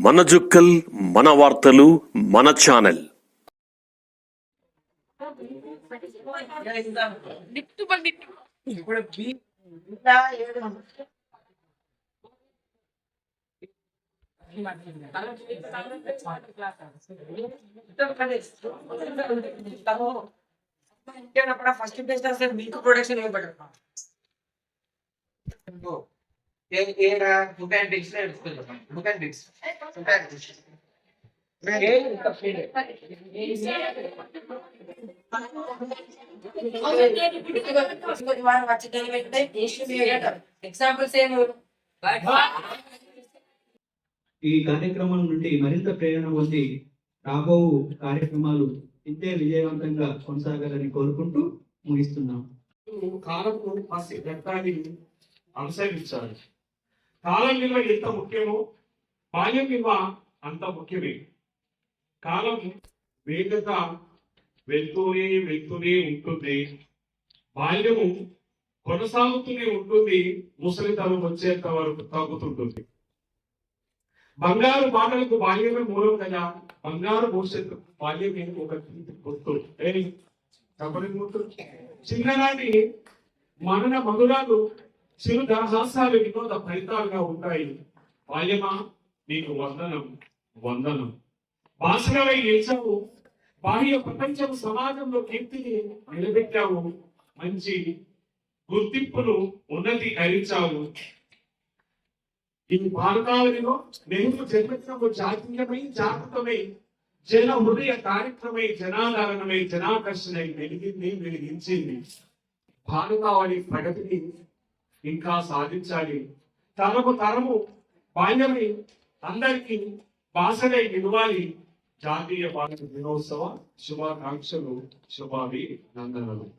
మన జుక్కల్ మన వార్తలు మన ఛానల్. ఫస్ట్ మీకు ప్రొడక్షన్ ఇవ్వబడరు బుక్ అండ్ బిక్స్ బుక్ అండ్ బిక్స్ బుక్ అండ్ బిక్స్ ఎగ్జాంపుల్స్ ఏమి ఈ కార్యక్రమం నుండి మరింత ప్రేరణ పొంది రాబో కార్యక్రమాలు ఇంతే విజయవంతంగా కొనసాగాలని కోరుకుంటూ ముగిస్తున్నాం. కాలపు అనుసరించాలి కాలం విలువ ఎంత ముఖ్యమో బాల్యం విలువ అంత ముఖ్యమే. కాలం వేగత వెళ్తూనే వెళ్తూనే ఉంటుంది. బాల్యము కొనసాగుతూనే ఉంటుంది ముసలితనం వచ్చేంత వరకు తగ్గుతుంటుంది. బంగారు బాటలకు బాల్యమే మూలం కదా. బంగారు భవిష్యత్తు బాల్యమే ఒక గుర్తు. చెప్పలేదు గుర్తు. చిన్ననాటి మనన మధురాలు చిరు దరహాసాలు వినోద ఫలితాలుగా ఉంటాయి. బాల్యమా? నీకు వందనం వందనం. భాషలవై నిలిచావు. బాహ్య ప్రపంచం సమాజంలో కీర్తిని నిలబెట్టావు. మంచి గుర్తింపును ఉన్నతి అరించావు. ఈ భారతావనిలో నెహ్రూ జన్మదినము జాతీయమై జాగృతమై జన హృదయ కార్యక్రమై జనాదరణమై జనాకర్షణై వెలిగింది వెలిగించింది భారతావని ప్రగతిని ఇంకా సాధించాలి. తరము తరము బాల్యమై అందరికీ భాషనే నిలవాలి. జాతీయ భారత దినోత్సవ శుభాకాంక్షలు శుభాభి నందనలు